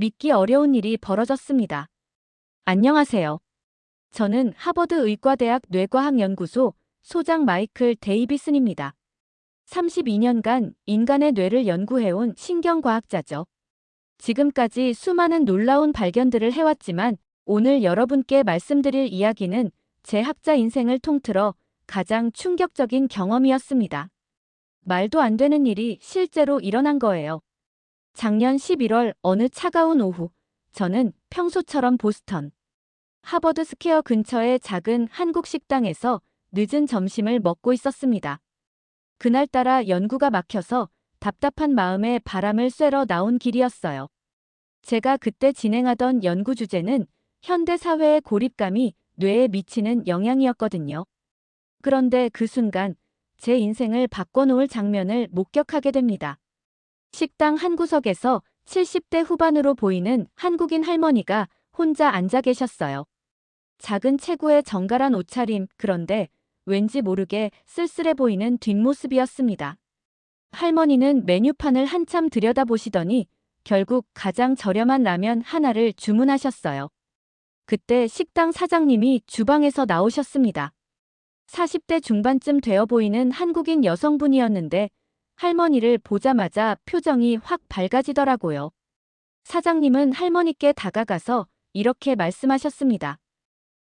믿기 어려운 일이 벌어졌습니다. 안녕하세요. 저는 하버드 의과대학 뇌과학연구소 소장 마이클 데이비슨입니다. 32년간 인간의 뇌를 연구해온 신경과학자죠. 지금까지 수많은 놀라운 발견들을 해왔지만 오늘 여러분께 말씀드릴 이야기는 제 학자 인생을 통틀어 가장 충격적인 경험이었습니다. 말도 안 되는 일이 실제로 일어난 거예요. 작년 11월 어느 차가운 오후, 저는 평소처럼 보스턴 하버드 스퀘어 근처의 작은 한국 식당에서 늦은 점심을 먹고 있었습니다. 그날따라 연구가 막혀서 답답한 마음에 바람을 쐬러 나온 길이었어요. 제가 그때 진행하던 연구 주제는 현대 사회의 고립감이 뇌에 미치는 영향이었거든요. 그런데 그 순간 제 인생을 바꿔놓을 장면을 목격하게 됩니다. 식당 한 구석에서 70대 후반으로 보이는 한국인 할머니가 혼자 앉아 계셨어요. 작은 체구의 정갈한 옷차림, 그런데 왠지 모르게 쓸쓸해 보이는 뒷모습이었습니다. 할머니는 메뉴판을 한참 들여다보시더니 결국 가장 저렴한 라면 하나를 주문하셨어요. 그때 식당 사장님이 주방에서 나오셨습니다. 40대 중반쯤 되어 보이는 한국인 여성분이었는데 할머니를 보자마자 표정이 확 밝아지더라고요. 사장님은 할머니께 다가가서 이렇게 말씀하셨습니다.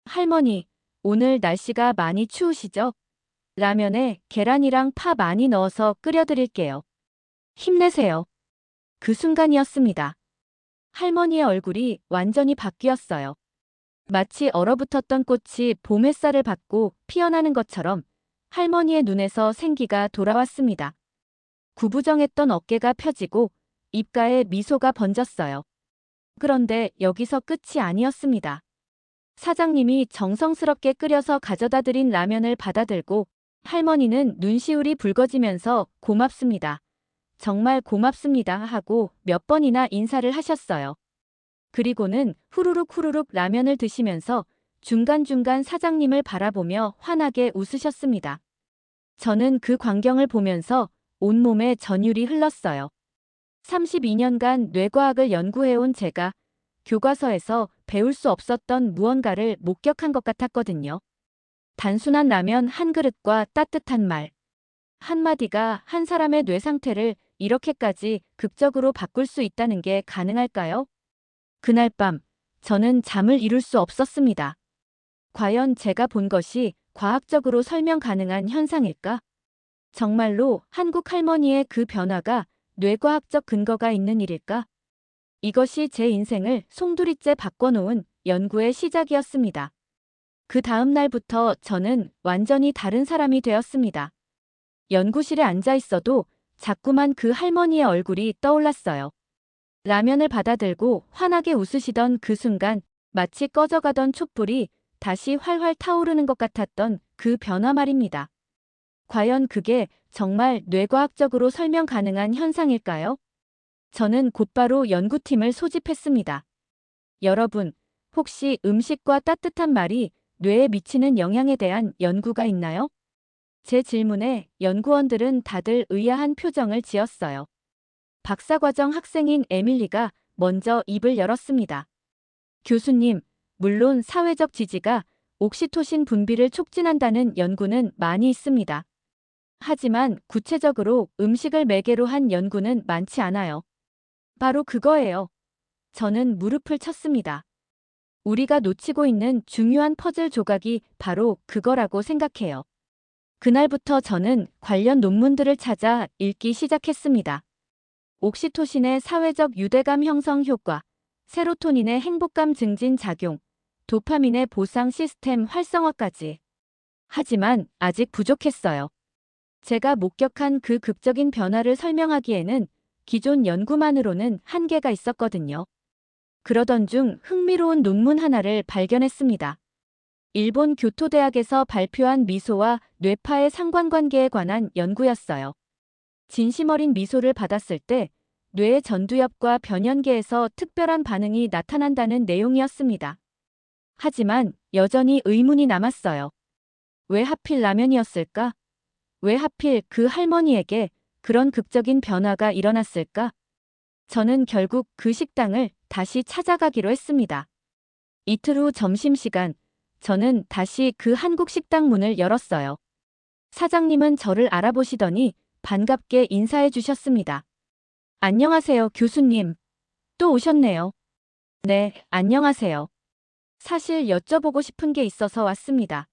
할머니, 오늘 날씨가 많이 추우시죠? 라면에 계란이랑 파 많이 넣어서 끓여드릴게요. 힘내세요. 그 순간이었습니다. 할머니의 얼굴이 완전히 바뀌었어요. 마치 얼어붙었던 꽃이 봄 햇살을 받고 피어나는 것처럼 할머니의 눈에서 생기가 돌아왔습니다. 구부정했던 어깨가 펴지고 입가에 미소가 번졌어요. 그런데 여기서 끝이 아니었습니다. 사장님이 정성스럽게 끓여서 가져다 드린 라면을 받아들고 할머니는 눈시울이 붉어지면서 고맙습니다. 정말 고맙습니다 하고 몇 번이나 인사를 하셨어요. 그리고는 후루룩 후루룩 라면을 드시면서 중간중간 사장님을 바라보며 환하게 웃으셨습니다. 저는 그 광경을 보면서 온몸에 전율이 흘렀어요. 32년간 뇌과학을 연구해온 제가 교과서에서 배울 수 없었던 무언가를 목격한 것 같았거든요. 단순한 라면 한 그릇과 따뜻한 말. 한마디가 한 사람의 뇌 상태를 이렇게까지 극적으로 바꿀 수 있다는 게 가능할까요? 그날 밤, 저는 잠을 이룰 수 없었습니다. 과연 제가 본 것이 과학적으로 설명 가능한 현상일까? 정말로 한국 할머니의 그 변화가 뇌과학적 근거가 있는 일일까? 이것이 제 인생을 송두리째 바꿔놓은 연구의 시작이었습니다. 그 다음 날부터 저는 완전히 다른 사람이 되었습니다. 연구실에 앉아 있어도 자꾸만 그 할머니의 얼굴이 떠올랐어요. 라면을 받아들고 환하게 웃으시던 그 순간 마치 꺼져가던 촛불이 다시 활활 타오르는 것 같았던 그 변화 말입니다. 과연 그게 정말 뇌과학적으로 설명 가능한 현상일까요? 저는 곧바로 연구팀을 소집했습니다. 여러분, 혹시 음식과 따뜻한 말이 뇌에 미치는 영향에 대한 연구가 있나요? 제 질문에 연구원들은 다들 의아한 표정을 지었어요. 박사과정 학생인 에밀리가 먼저 입을 열었습니다. 교수님, 물론 사회적 지지가 옥시토신 분비를 촉진한다는 연구는 많이 있습니다. 하지만 구체적으로 음식을 매개로 한 연구는 많지 않아요. 바로 그거예요. 저는 무릎을 쳤습니다. 우리가 놓치고 있는 중요한 퍼즐 조각이 바로 그거라고 생각해요. 그날부터 저는 관련 논문들을 찾아 읽기 시작했습니다. 옥시토신의 사회적 유대감 형성 효과, 세로토닌의 행복감 증진 작용, 도파민의 보상 시스템 활성화까지. 하지만 아직 부족했어요. 제가 목격한 그 극적인 변화를 설명하기에는 기존 연구만으로는 한계가 있었거든요. 그러던 중 흥미로운 논문 하나를 발견했습니다. 일본 교토대학에서 발표한 미소와 뇌파의 상관관계에 관한 연구였어요. 진심 어린 미소를 받았을 때 뇌의 전두엽과 변연계에서 특별한 반응이 나타난다는 내용이었습니다. 하지만 여전히 의문이 남았어요. 왜 하필 라면이었을까? 왜 하필 그 할머니에게 그런 극적인 변화가 일어났을까? 저는 결국 그 식당을 다시 찾아가기로 했습니다. 이틀 후 점심시간, 저는 다시 그 한국 식당 문을 열었어요. 사장님은 저를 알아보시더니 반갑게 인사해 주셨습니다. 안녕하세요, 교수님. 또 오셨네요. 네, 안녕하세요. 사실 여쭤보고 싶은 게 있어서 왔습니다.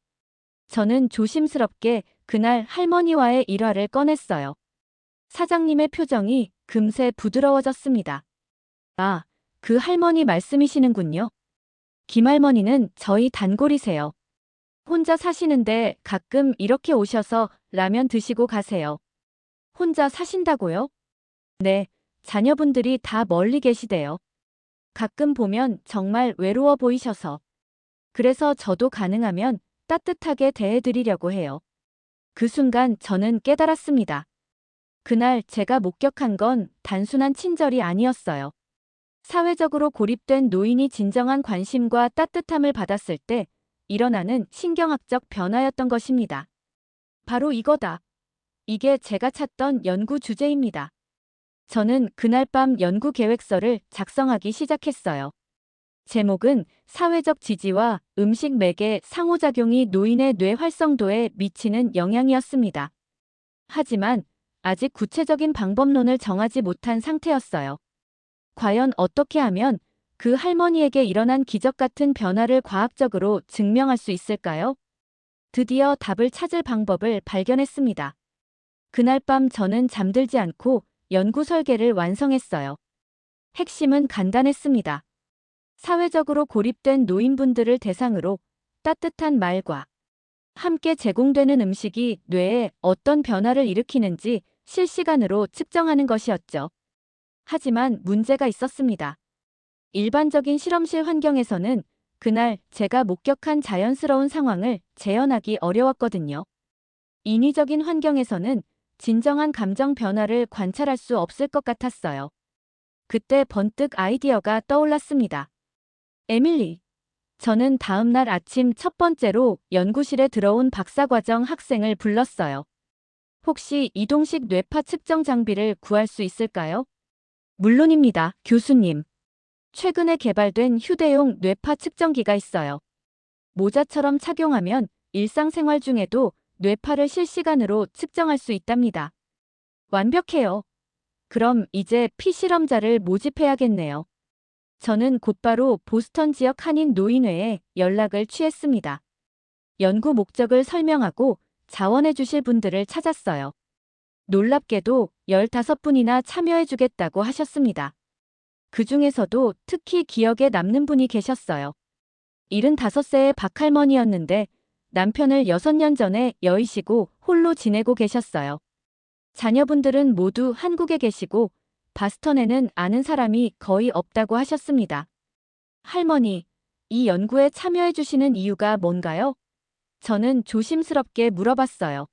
저는 조심스럽게 그날 할머니와의 일화를 꺼냈어요. 사장님의 표정이 금세 부드러워졌습니다. 아, 그 할머니 말씀이시는군요. 김할머니는 저희 단골이세요. 혼자 사시는데 가끔 이렇게 오셔서 라면 드시고 가세요. 혼자 사신다고요? 네, 자녀분들이 다 멀리 계시대요. 가끔 보면 정말 외로워 보이셔서. 그래서 저도 가능하면 따뜻하게 대해드리려고 해요. 그 순간 저는 깨달았습니다. 그날 제가 목격한 건 단순한 친절이 아니었어요. 사회적으로 고립된 노인이 진정한 관심과 따뜻함을 받았을 때 일어나는 신경학적 변화였던 것입니다. 바로 이거다. 이게 제가 찾던 연구 주제입니다. 저는 그날 밤 연구 계획서를 작성하기 시작했어요. 제목은 사회적 지지와 음식 맥의 상호작용이 노인의 뇌 활성도에 미치는 영향이었습니다. 하지만 아직 구체적인 방법론을 정하지 못한 상태였어요. 과연 어떻게 하면 그 할머니에게 일어난 기적 같은 변화를 과학적으로 증명할 수 있을까요? 드디어 답을 찾을 방법을 발견했습니다. 그날 밤 저는 잠들지 않고 연구 설계를 완성했어요. 핵심은 간단했습니다. 사회적으로 고립된 노인분들을 대상으로 따뜻한 말과 함께 제공되는 음식이 뇌에 어떤 변화를 일으키는지 실시간으로 측정하는 것이었죠. 하지만 문제가 있었습니다. 일반적인 실험실 환경에서는 그날 제가 목격한 자연스러운 상황을 재현하기 어려웠거든요. 인위적인 환경에서는 진정한 감정 변화를 관찰할 수 없을 것 같았어요. 그때 번뜩 아이디어가 떠올랐습니다. 에밀리. 저는 다음 날 아침 첫 번째로 연구실에 들어온 박사과정 학생을 불렀어요. 혹시 이동식 뇌파 측정 장비를 구할 수 있을까요? 물론입니다, 교수님. 최근에 개발된 휴대용 뇌파 측정기가 있어요. 모자처럼 착용하면 일상생활 중에도 뇌파를 실시간으로 측정할 수 있답니다. 완벽해요. 그럼 이제 피실험자를 모집해야겠네요. 저는 곧바로 보스턴 지역 한인 노인회에 연락을 취했습니다. 연구 목적을 설명하고 자원해 주실 분들을 찾았어요. 놀랍게도 15분이나 참여해 주겠다고 하셨습니다. 그 중에서도 특히 기억에 남는 분이 계셨어요. 75세의 박할머니였는데 남편을 6년 전에 여의시고 홀로 지내고 계셨어요. 자녀분들은 모두 한국에 계시고 바스턴에는 아는 사람이 거의 없다고 하셨습니다. 할머니, 이 연구에 참여해 주시는 이유가 뭔가요? 저는 조심스럽게 물어봤어요.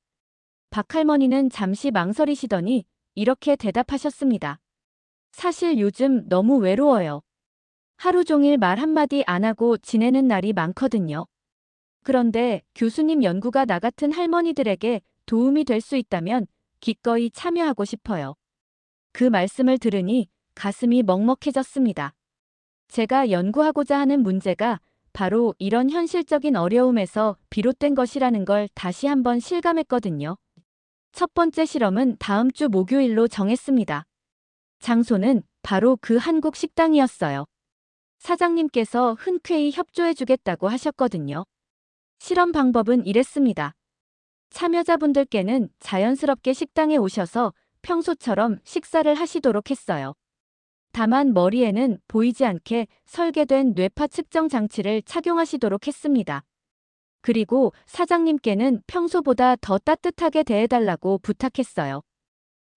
박할머니는 잠시 망설이시더니 이렇게 대답하셨습니다. 사실 요즘 너무 외로워요. 하루 종일 말 한마디 안 하고 지내는 날이 많거든요. 그런데 교수님 연구가 나 같은 할머니들에게 도움이 될 수 있다면 기꺼이 참여하고 싶어요. 그 말씀을 들으니 가슴이 먹먹해졌습니다. 제가 연구하고자 하는 문제가 바로 이런 현실적인 어려움에서 비롯된 것이라는 걸 다시 한번 실감했거든요. 첫 번째 실험은 다음 주 목요일로 정했습니다. 장소는 바로 그 한국 식당이었어요. 사장님께서 흔쾌히 협조해주겠다고 하셨거든요. 실험 방법은 이랬습니다. 참여자분들께는 자연스럽게 식당에 오셔서 평소처럼 식사를 하시도록 했어요. 다만 머리에는 보이지 않게 설계된 뇌파 측정 장치를 착용하시도록 했습니다. 그리고 사장님께는 평소보다 더 따뜻하게 대해달라고 부탁했어요.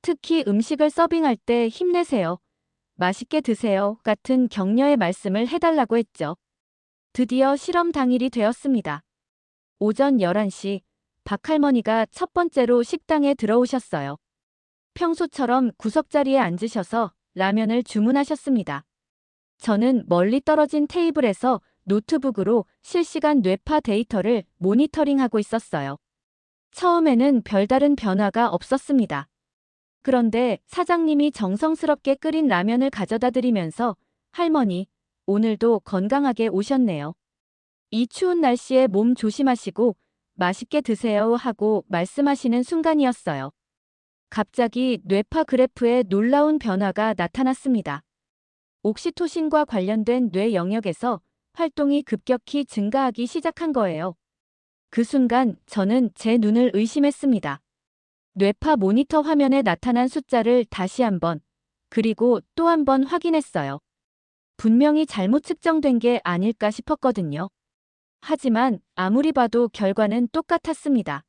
특히 음식을 서빙할 때 힘내세요. 맛있게 드세요. 같은 격려의 말씀을 해달라고 했죠. 드디어 실험 당일이 되었습니다. 오전 11시 박할머니가 첫 번째로 식당에 들어오셨어요. 평소처럼 구석자리에 앉으셔서 라면을 주문하셨습니다. 저는 멀리 떨어진 테이블에서 노트북으로 실시간 뇌파 데이터를 모니터링하고 있었어요. 처음에는 별다른 변화가 없었습니다. 그런데 사장님이 정성스럽게 끓인 라면을 가져다 드리면서 할머니, 오늘도 건강하게 오셨네요. 이 추운 날씨에 몸 조심하시고 맛있게 드세요 하고 말씀하시는 순간이었어요. 갑자기 뇌파 그래프에 놀라운 변화가 나타났습니다. 옥시토신과 관련된 뇌 영역에서 활동이 급격히 증가하기 시작한 거예요. 그 순간 저는 제 눈을 의심했습니다. 뇌파 모니터 화면에 나타난 숫자를 다시 한번, 그리고 또 한 번 확인했어요. 분명히 잘못 측정된 게 아닐까 싶었거든요. 하지만 아무리 봐도 결과는 똑같았습니다.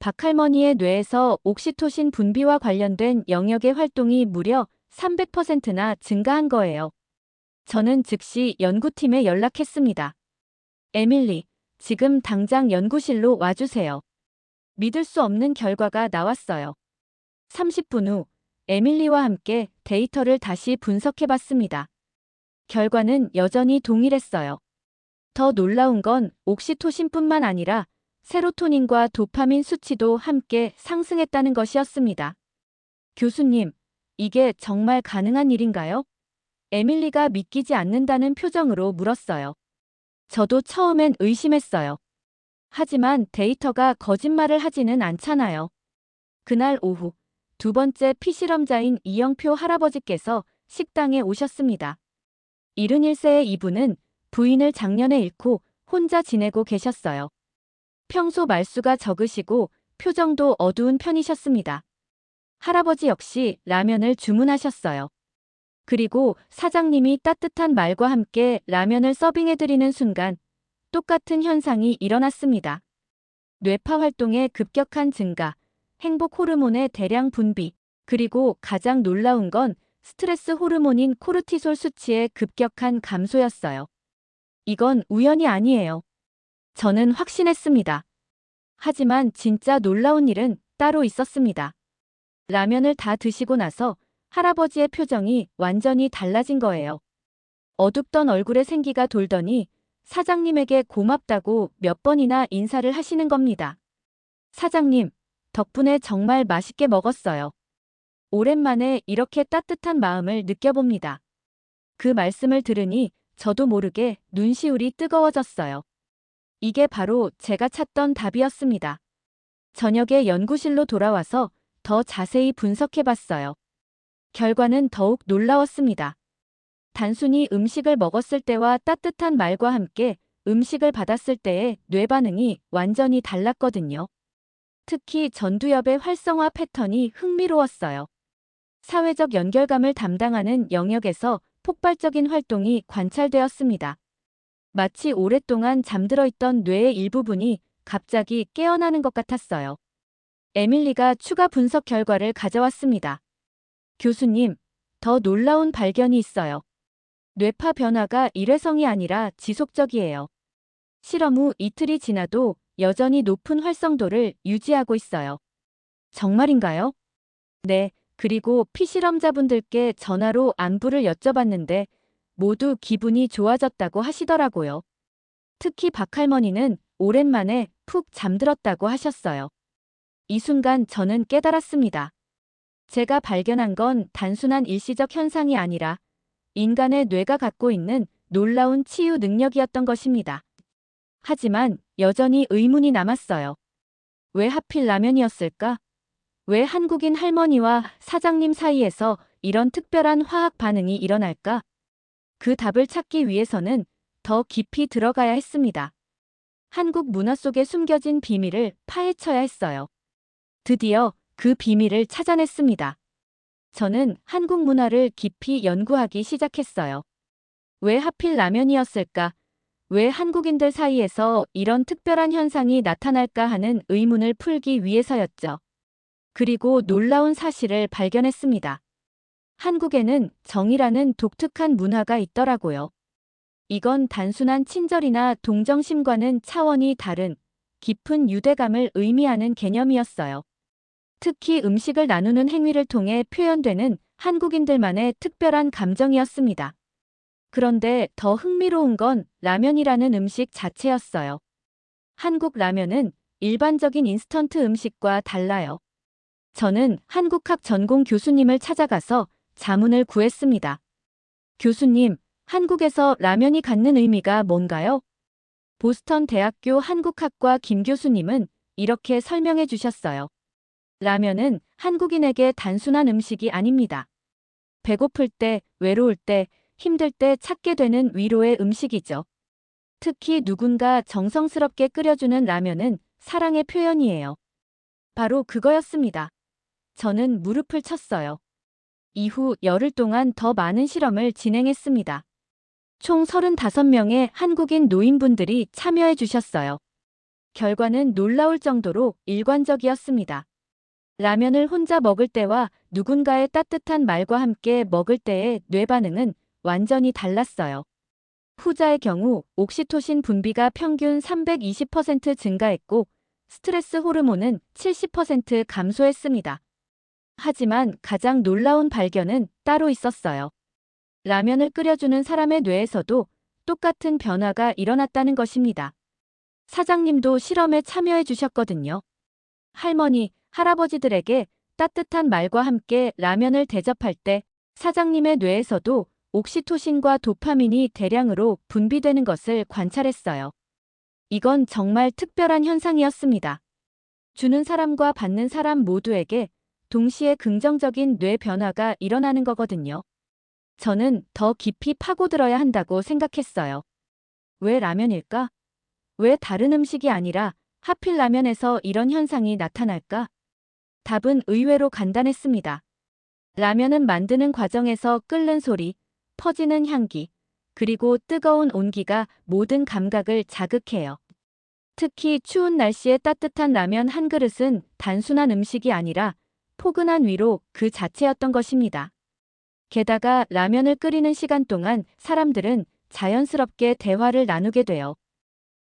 박할머니의 뇌에서 옥시토신 분비와 관련된 영역의 활동이 무려 300%나 증가한 거예요. 저는 즉시 연구팀에 연락했습니다. 에밀리, 지금 당장 연구실로 와주세요. 믿을 수 없는 결과가 나왔어요. 30분 후 에밀리와 함께 데이터를 다시 분석해 봤습니다. 결과는 여전히 동일했어요. 더 놀라운 건 옥시토신뿐만 아니라 세로토닌과 도파민 수치도 함께 상승했다는 것이었습니다. 교수님, 이게 정말 가능한 일인가요? 에밀리가 믿기지 않는다는 표정으로 물었어요. 저도 처음엔 의심했어요. 하지만 데이터가 거짓말을 하지는 않잖아요. 그날 오후 두 번째 피실험자인 이영표 할아버지께서 식당에 오셨습니다. 71세의 이분은 부인을 작년에 잃고 혼자 지내고 계셨어요. 평소 말수가 적으시고 표정도 어두운 편이셨습니다. 할아버지 역시 라면을 주문하셨어요. 그리고 사장님이 따뜻한 말과 함께 라면을 서빙해드리는 순간 똑같은 현상이 일어났습니다. 뇌파 활동의 급격한 증가, 행복 호르몬의 대량 분비, 그리고 가장 놀라운 건 스트레스 호르몬인 코르티솔 수치의 급격한 감소였어요. 이건 우연이 아니에요. 저는 확신했습니다. 하지만 진짜 놀라운 일은 따로 있었습니다. 라면을 다 드시고 나서 할아버지의 표정이 완전히 달라진 거예요. 어둡던 얼굴에 생기가 돌더니 사장님에게 고맙다고 몇 번이나 인사를 하시는 겁니다. 사장님, 덕분에 정말 맛있게 먹었어요. 오랜만에 이렇게 따뜻한 마음을 느껴봅니다. 그 말씀을 들으니 저도 모르게 눈시울이 뜨거워졌어요. 이게 바로 제가 찾던 답이었습니다. 저녁에 연구실로 돌아와서 더 자세히 분석해 봤어요. 결과는 더욱 놀라웠습니다. 단순히 음식을 먹었을 때와 따뜻한 말과 함께 음식을 받았을 때의 뇌 반응이 완전히 달랐거든요. 특히 전두엽의 활성화 패턴이 흥미로웠어요. 사회적 연결감을 담당하는 영역에서 폭발적인 활동이 관찰되었습니다. 마치 오랫동안 잠들어 있던 뇌의 일부분이 갑자기 깨어나는 것 같았어요. 에밀리가 추가 분석 결과를 가져왔습니다. 교수님, 더 놀라운 발견이 있어요. 뇌파 변화가 일회성이 아니라 지속적이에요. 실험 후 이틀이 지나도 여전히 높은 활성도를 유지하고 있어요. 정말인가요? 네, 그리고 피실험자분들께 전화로 안부를 여쭤봤는데 모두 기분이 좋아졌다고 하시더라고요. 특히 박할머니는 오랜만에 푹 잠들었다고 하셨어요. 이 순간 저는 깨달았습니다. 제가 발견한 건 단순한 일시적 현상이 아니라 인간의 뇌가 갖고 있는 놀라운 치유 능력이었던 것입니다. 하지만 여전히 의문이 남았어요. 왜 하필 라면이었을까? 왜 한국인 할머니와 사장님 사이에서 이런 특별한 화학 반응이 일어날까? 그 답을 찾기 위해서는 더 깊이 들어가야 했습니다. 한국 문화 속에 숨겨진 비밀을 파헤쳐야 했어요. 드디어 그 비밀을 찾아냈습니다. 저는 한국 문화를 깊이 연구하기 시작했어요. 왜 하필 라면이었을까? 왜 한국인들 사이에서 이런 특별한 현상이 나타날까 하는 의문을 풀기 위해서였죠. 그리고 놀라운 사실을 발견했습니다. 한국에는 정이라는 독특한 문화가 있더라고요. 이건 단순한 친절이나 동정심과는 차원이 다른 깊은 유대감을 의미하는 개념이었어요. 특히 음식을 나누는 행위를 통해 표현되는 한국인들만의 특별한 감정이었습니다. 그런데 더 흥미로운 건 라면이라는 음식 자체였어요. 한국 라면은 일반적인 인스턴트 음식과 달라요. 저는 한국학 전공 교수님을 찾아가서 자문을 구했습니다. 교수님, 한국에서 라면이 갖는 의미가 뭔가요? 보스턴 대학교 한국학과 김 교수님은 이렇게 설명해 주셨어요. 라면은 한국인에게 단순한 음식이 아닙니다. 배고플 때, 외로울 때, 힘들 때 찾게 되는 위로의 음식이죠. 특히 누군가 정성스럽게 끓여주는 라면은 사랑의 표현이에요. 바로 그거였습니다. 저는 무릎을 쳤어요. 이후 열흘 동안 더 많은 실험을 진행했습니다. 총 35명의 한국인 노인분들이 참여해 주셨어요. 결과는 놀라울 정도로 일관적이었습니다. 라면을 혼자 먹을 때와 누군가의 따뜻한 말과 함께 먹을 때의 뇌 반응은 완전히 달랐어요. 후자의 경우 옥시토신 분비가 평균 320% 증가했고 스트레스 호르몬은 70% 감소했습니다. 하지만 가장 놀라운 발견은 따로 있었어요. 라면을 끓여주는 사람의 뇌에서도 똑같은 변화가 일어났다는 것입니다. 사장님도 실험에 참여해 주셨거든요. 할머니, 할아버지들에게 따뜻한 말과 함께 라면을 대접할 때 사장님의 뇌에서도 옥시토신과 도파민이 대량으로 분비되는 것을 관찰했어요. 이건 정말 특별한 현상이었습니다. 주는 사람과 받는 사람 모두에게 동시에 긍정적인 뇌 변화가 일어나는 거거든요. 저는 더 깊이 파고들어야 한다고 생각했어요. 왜 라면일까? 왜 다른 음식이 아니라 하필 라면에서 이런 현상이 나타날까? 답은 의외로 간단했습니다. 라면은 만드는 과정에서 끓는 소리, 퍼지는 향기, 그리고 뜨거운 온기가 모든 감각을 자극해요. 특히 추운 날씨에 따뜻한 라면 한 그릇은 단순한 음식이 아니라 포근한 위로 그 자체였던 것입니다. 게다가 라면을 끓이는 시간 동안 사람들은 자연스럽게 대화를 나누게 돼요.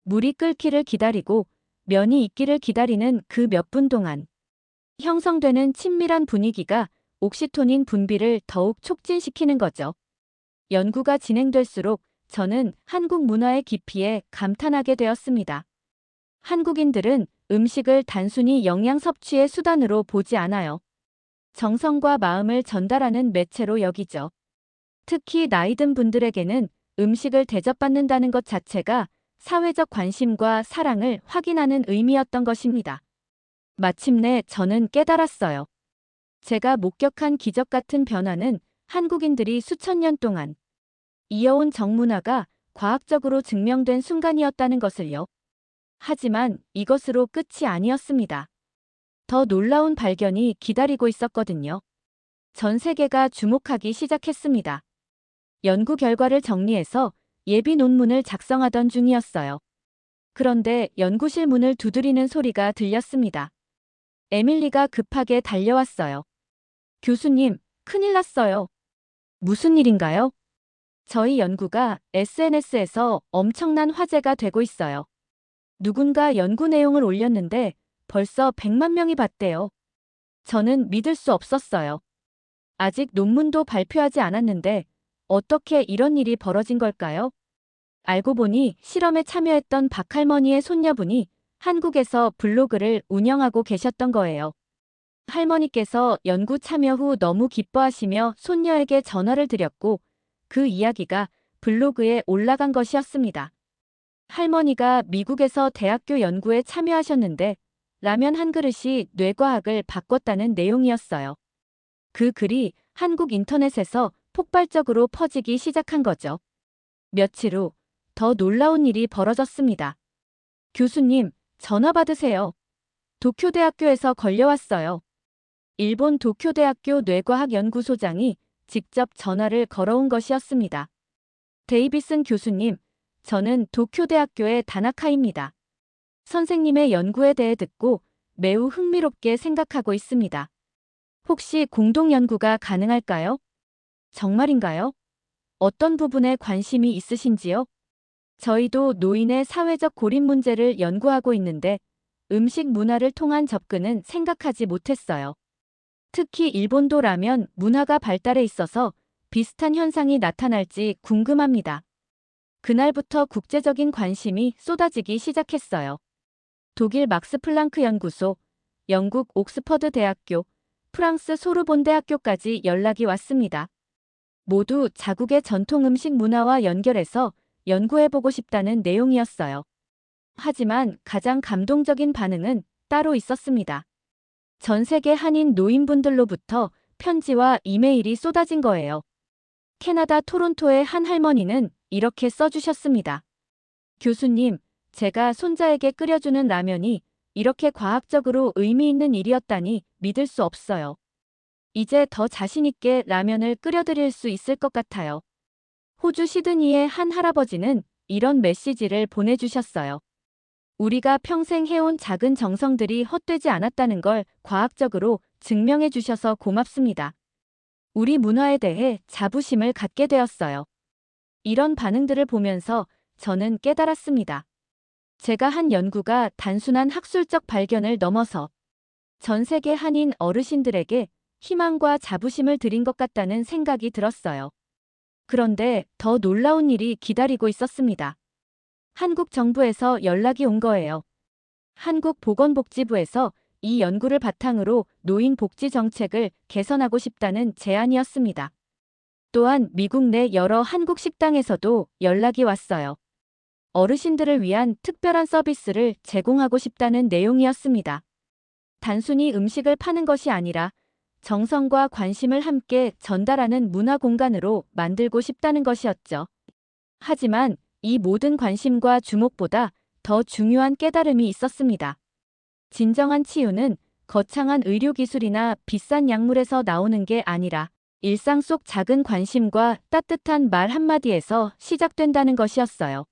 물이 끓기를 기다리고 면이 익기를 기다리는 그 몇 분 동안 형성되는 친밀한 분위기가 옥시토닌 분비를 더욱 촉진시키는 거죠. 연구가 진행될수록 저는 한국 문화의 깊이에 감탄하게 되었습니다. 한국인들은 음식을 단순히 영양 섭취의 수단으로 보지 않아요. 정성과 마음을 전달하는 매체로 여기죠. 특히 나이든 분들에게는 음식을 대접받는다는 것 자체가 사회적 관심과 사랑을 확인하는 의미였던 것입니다. 마침내 저는 깨달았어요. 제가 목격한 기적 같은 변화는 한국인들이 수천 년 동안 이어온 정문화가 과학적으로 증명된 순간이었다는 것을요. 하지만 이것으로 끝이 아니었습니다. 더 놀라운 발견이 기다리고 있었거든요. 전 세계가 주목하기 시작했습니다. 연구 결과를 정리해서 예비 논문을 작성하던 중이었어요. 그런데 연구실 문을 두드리는 소리가 들렸습니다. 에밀리가 급하게 달려왔어요. 교수님, 큰일 났어요. 무슨 일인가요? 저희 연구가 SNS에서 엄청난 화제가 되고 있어요. 누군가 연구 내용을 올렸는데 벌써 100만 명이 봤대요. 저는 믿을 수 없었어요. 아직 논문도 발표하지 않았는데 어떻게 이런 일이 벌어진 걸까요? 알고 보니 실험에 참여했던 박할머니의 손녀분이 한국에서 블로그를 운영하고 계셨던 거예요. 할머니께서 연구 참여 후 너무 기뻐하시며 손녀에게 전화를 드렸고 그 이야기가 블로그에 올라간 것이었습니다. 할머니가 미국에서 대학교 연구에 참여하셨는데 라면 한 그릇이 뇌과학을 바꿨다는 내용이었어요. 그 글이 한국 인터넷에서 폭발적으로 퍼지기 시작한 거죠. 며칠 후 더 놀라운 일이 벌어졌습니다. 교수님, 전화 받으세요. 도쿄대학교에서 걸려왔어요. 일본 도쿄대학교 뇌과학연구소장이 직접 전화를 걸어온 것이었습니다. 데이비슨 교수님, 저는 도쿄대학교의 다나카입니다. 선생님의 연구에 대해 듣고 매우 흥미롭게 생각하고 있습니다. 혹시 공동 연구가 가능할까요? 정말인가요? 어떤 부분에 관심이 있으신지요? 저희도 노인의 사회적 고립 문제를 연구하고 있는데 음식 문화를 통한 접근은 생각하지 못했어요. 특히 일본도 라면 문화가 발달해 있어서 비슷한 현상이 나타날지 궁금합니다. 그날부터 국제적인 관심이 쏟아지기 시작했어요. 독일 막스 플랑크 연구소, 영국 옥스퍼드 대학교, 프랑스 소르본 대학교까지 연락이 왔습니다. 모두 자국의 전통 음식 문화와 연결해서 연구해보고 싶다는 내용이었어요. 하지만 가장 감동적인 반응은 따로 있었습니다. 전 세계 한인 노인분들로부터 편지와 이메일이 쏟아진 거예요. 캐나다 토론토의 한 할머니는 이렇게 써주셨습니다. 교수님, 제가 손자에게 끓여주는 라면이 이렇게 과학적으로 의미 있는 일이었다니 믿을 수 없어요. 이제 더 자신있게 라면을 끓여드릴 수 있을 것 같아요. 호주 시드니의 한 할아버지는 이런 메시지를 보내주셨어요. 우리가 평생 해온 작은 정성들이 헛되지 않았다는 걸 과학적으로 증명해 주셔서 고맙습니다. 우리 문화에 대해 자부심을 갖게 되었어요. 이런 반응들을 보면서 저는 깨달았습니다. 제가 한 연구가 단순한 학술적 발견을 넘어서 전 세계 한인 어르신들에게 희망과 자부심을 드린 것 같다는 생각이 들었어요. 그런데 더 놀라운 일이 기다리고 있었습니다. 한국 정부에서 연락이 온 거예요. 한국보건복지부에서 이 연구를 바탕으로 노인 복지 정책을 개선하고 싶다는 제안이었습니다. 또한 미국 내 여러 한국 식당에서도 연락이 왔어요. 어르신들을 위한 특별한 서비스를 제공하고 싶다는 내용이었습니다. 단순히 음식을 파는 것이 아니라 정성과 관심을 함께 전달하는 문화 공간으로 만들고 싶다는 것이었죠. 하지만 이 모든 관심과 주목보다 더 중요한 깨달음이 있었습니다. 진정한 치유는 거창한 의료기술이나 비싼 약물에서 나오는 게 아니라 일상 속 작은 관심과 따뜻한 말 한마디에서 시작된다는 것이었어요.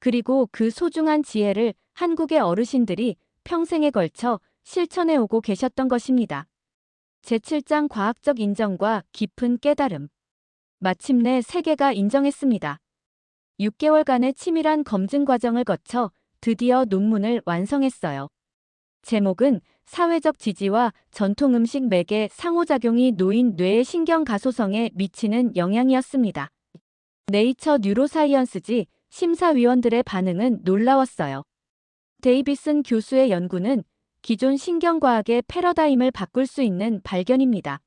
그리고 그 소중한 지혜를 한국의 어르신들이 평생에 걸쳐 실천해 오고 계셨던 것입니다. 제7장 과학적 인정과 깊은 깨달음. 마침내 세계가 인정했습니다. 6개월간의 치밀한 검증 과정을 거쳐 드디어 논문을 완성했어요. 제목은 사회적 지지와 전통 음식 맥의 상호작용이 노인 뇌의 신경 가소성에 미치는 영향이었습니다. 네이처 뉴로사이언스지 심사위원들의 반응은 놀라웠어요. 데이비슨 교수의 연구는 기존 신경과학의 패러다임을 바꿀 수 있는 발견입니다.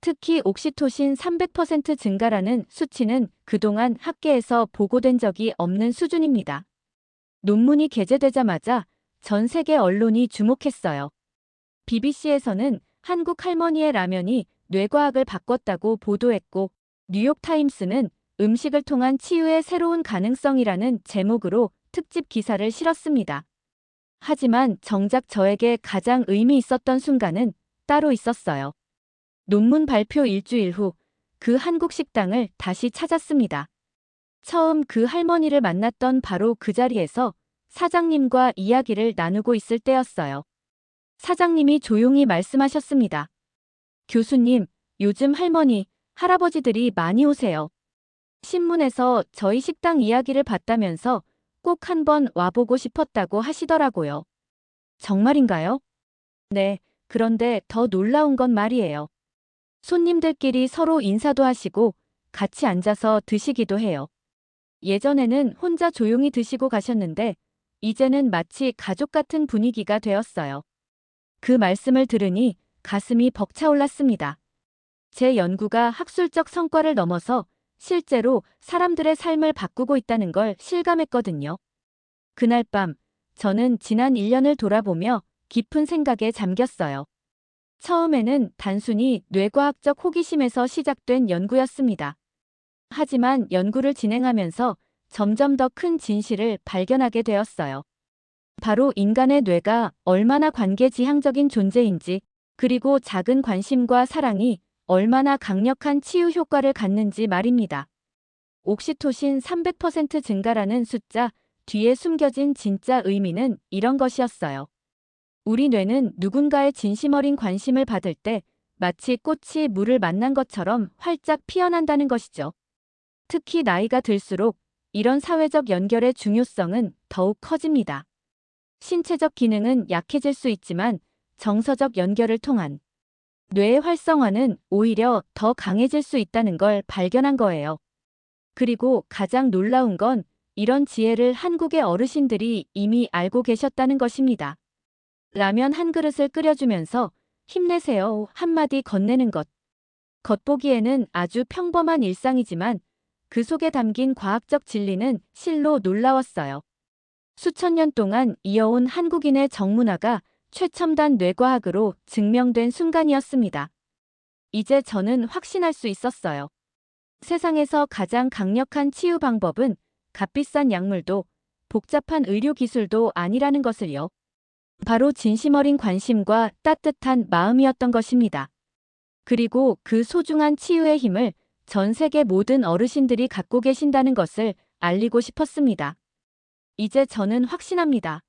특히 옥시토신 300% 증가라는 수치는 그동안 학계에서 보고된 적이 없는 수준입니다. 논문이 게재되자마자 전 세계 언론이 주목했어요. BBC에서는 한국 할머니의 라면이 뇌과학을 바꿨다고 보도했고, 뉴욕타임스는 음식을 통한 치유의 새로운 가능성이라는 제목으로 특집 기사를 실었습니다. 하지만 정작 저에게 가장 의미 있었던 순간은 따로 있었어요. 논문 발표 일주일 후 그 한국 식당을 다시 찾았습니다. 처음 그 할머니를 만났던 바로 그 자리에서 사장님과 이야기를 나누고 있을 때였어요. 사장님이 조용히 말씀하셨습니다. 교수님, 요즘 할머니, 할아버지들이 많이 오세요. 신문에서 저희 식당 이야기를 봤다면서 꼭 한번 와보고 싶었다고 하시더라고요. 정말인가요? 네, 그런데 더 놀라운 건 말이에요. 손님들끼리 서로 인사도 하시고 같이 앉아서 드시기도 해요. 예전에는 혼자 조용히 드시고 가셨는데 이제는 마치 가족 같은 분위기가 되었어요. 그 말씀을 들으니 가슴이 벅차올랐습니다. 제 연구가 학술적 성과를 넘어서 실제로 사람들의 삶을 바꾸고 있다는 걸 실감했거든요. 그날 밤, 저는 지난 1년을 돌아보며 깊은 생각에 잠겼어요. 처음에는 단순히 뇌과학적 호기심에서 시작된 연구였습니다. 하지만 연구를 진행하면서 점점 더 큰 진실을 발견하게 되었어요. 바로 인간의 뇌가 얼마나 관계지향적인 존재인지, 그리고 작은 관심과 사랑이 얼마나 강력한 치유 효과를 갖는지 말입니다. 옥시토신 300% 증가라는 숫자 뒤에 숨겨진 진짜 의미는 이런 것이었어요. 우리 뇌는 누군가의 진심 어린 관심을 받을 때 마치 꽃이 물을 만난 것처럼 활짝 피어난다는 것이죠. 특히 나이가 들수록 이런 사회적 연결의 중요성은 더욱 커집니다. 신체적 기능은 약해질 수 있지만 정서적 연결을 통한 뇌의 활성화는 오히려 더 강해질 수 있다는 걸 발견한 거예요. 그리고 가장 놀라운 건 이런 지혜를 한국의 어르신들이 이미 알고 계셨다는 것입니다. 라면 한 그릇을 끓여주면서 힘내세요 한마디 건네는 것. 겉보기에는 아주 평범한 일상이지만 그 속에 담긴 과학적 진리는 실로 놀라웠어요. 수천 년 동안 이어온 한국인의 정문화가 최첨단 뇌과학으로 증명된 순간이었습니다. 이제 저는 확신할 수 있었어요. 세상에서 가장 강력한 치유 방법은 값비싼 약물도 복잡한 의료 기술도 아니라는 것을요. 바로 진심 어린 관심과 따뜻한 마음이었던 것입니다. 그리고 그 소중한 치유의 힘을 전 세계 모든 어르신들이 갖고 계신다는 것을 알리고 싶었습니다. 이제 저는 확신합니다.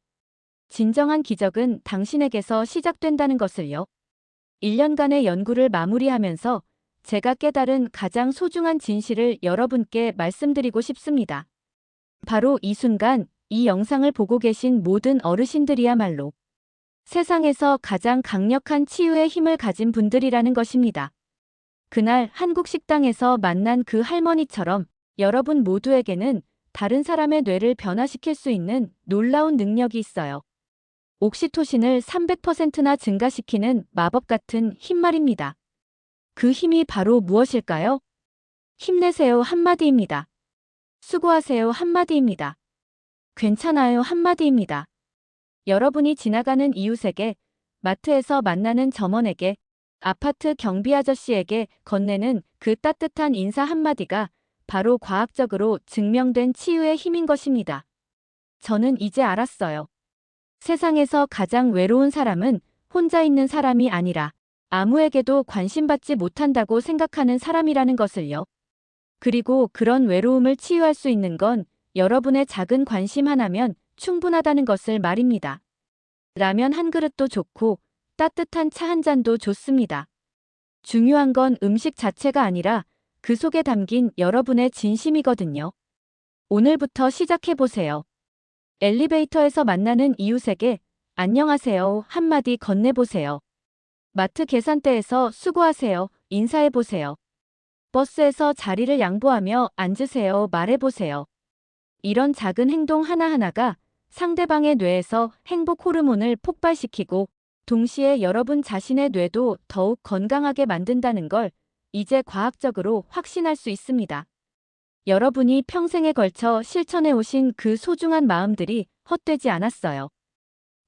진정한 기적은 당신에게서 시작된다는 것을요. 1년간의 연구를 마무리하면서 제가 깨달은 가장 소중한 진실을 여러분께 말씀드리고 싶습니다. 바로 이 순간 이 영상을 보고 계신 모든 어르신들이야말로 세상에서 가장 강력한 치유의 힘을 가진 분들이라는 것입니다. 그날 한국 식당에서 만난 그 할머니처럼 여러분 모두에게는 다른 사람의 뇌를 변화시킬 수 있는 놀라운 능력이 있어요. 옥시토신을 300%나 증가시키는 마법 같은 힘 말입니다. 그 힘이 바로 무엇일까요? 힘내세요 한마디입니다. 수고하세요 한마디입니다. 괜찮아요 한마디입니다. 여러분이 지나가는 이웃에게, 마트에서 만나는 점원에게, 아파트 경비 아저씨에게 건네는 그 따뜻한 인사 한마디가 바로 과학적으로 증명된 치유의 힘인 것입니다. 저는 이제 알았어요. 세상에서 가장 외로운 사람은 혼자 있는 사람이 아니라 아무에게도 관심받지 못한다고 생각하는 사람이라는 것을요. 그리고 그런 외로움을 치유할 수 있는 건 여러분의 작은 관심 하나면 충분하다는 것을 말입니다. 라면 한 그릇도 좋고 따뜻한 차 한 잔도 좋습니다. 중요한 건 음식 자체가 아니라 그 속에 담긴 여러분의 진심이거든요. 오늘부터 시작해보세요. 엘리베이터에서 만나는 이웃에게 안녕하세요 한마디 건네보세요. 마트 계산대에서 수고하세요 인사해보세요. 버스에서 자리를 양보하며 앉으세요 말해보세요. 이런 작은 행동 하나하나가 상대방의 뇌에서 행복 호르몬을 폭발시키고 동시에 여러분 자신의 뇌도 더욱 건강하게 만든다는 걸 이제 과학적으로 확신할 수 있습니다. 여러분이 평생에 걸쳐 실천해 오신 그 소중한 마음들이 헛되지 않았어요.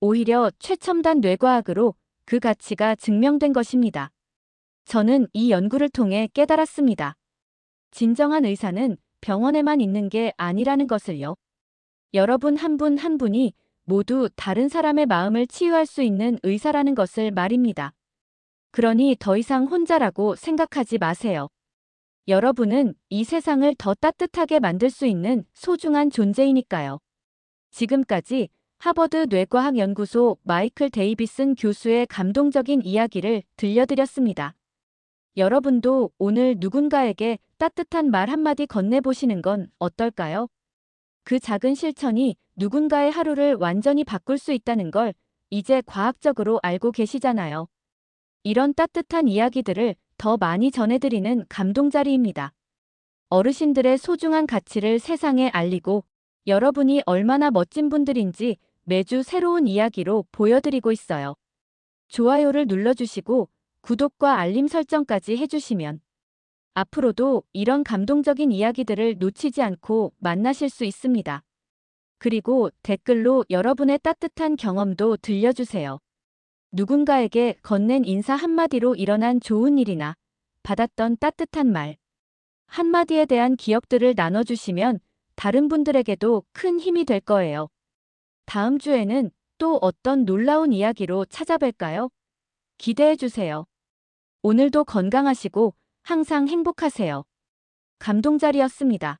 오히려 최첨단 뇌과학으로 그 가치가 증명된 것입니다. 저는 이 연구를 통해 깨달았습니다. 진정한 의사는 병원에만 있는 게 아니라는 것을요. 여러분 한 분한 분이 모두 다른 사람의 마음을 치유할 수 있는 의사라는 것을 말입니다. 그러니 더 이상 혼자라고 생각하지 마세요. 여러분은 이 세상을 더 따뜻하게 만들 수 있는 소중한 존재이니까요. 지금까지 하버드 뇌과학 연구소 마이클 데이비슨 교수의 감동적인 이야기를 들려드렸습니다. 여러분도 오늘 누군가에게 따뜻한 말 한마디 건네보시는 건 어떨까요? 그 작은 실천이 누군가의 하루를 완전히 바꿀 수 있다는 걸 이제 과학적으로 알고 계시잖아요. 이런 따뜻한 이야기들을 더 많이 전해드리는 감동자리입니다. 어르신들의 소중한 가치를 세상에 알리고 여러분이 얼마나 멋진 분들인지 매주 새로운 이야기로 보여드리고 있어요. 좋아요를 눌러주시고 구독과 알림 설정까지 해주시면 앞으로도 이런 감동적인 이야기들을 놓치지 않고 만나실 수 있습니다. 그리고 댓글로 여러분의 따뜻한 경험도 들려주세요. 누군가에게 건넨 인사 한마디로 일어난 좋은 일이나 받았던 따뜻한 말 한마디에 대한 기억들을 나눠주시면 다른 분들에게도 큰 힘이 될 거예요. 다음 주에는 또 어떤 놀라운 이야기로 찾아뵐까요? 기대해 주세요. 오늘도 건강하시고 항상 행복하세요. 감동자리였습니다.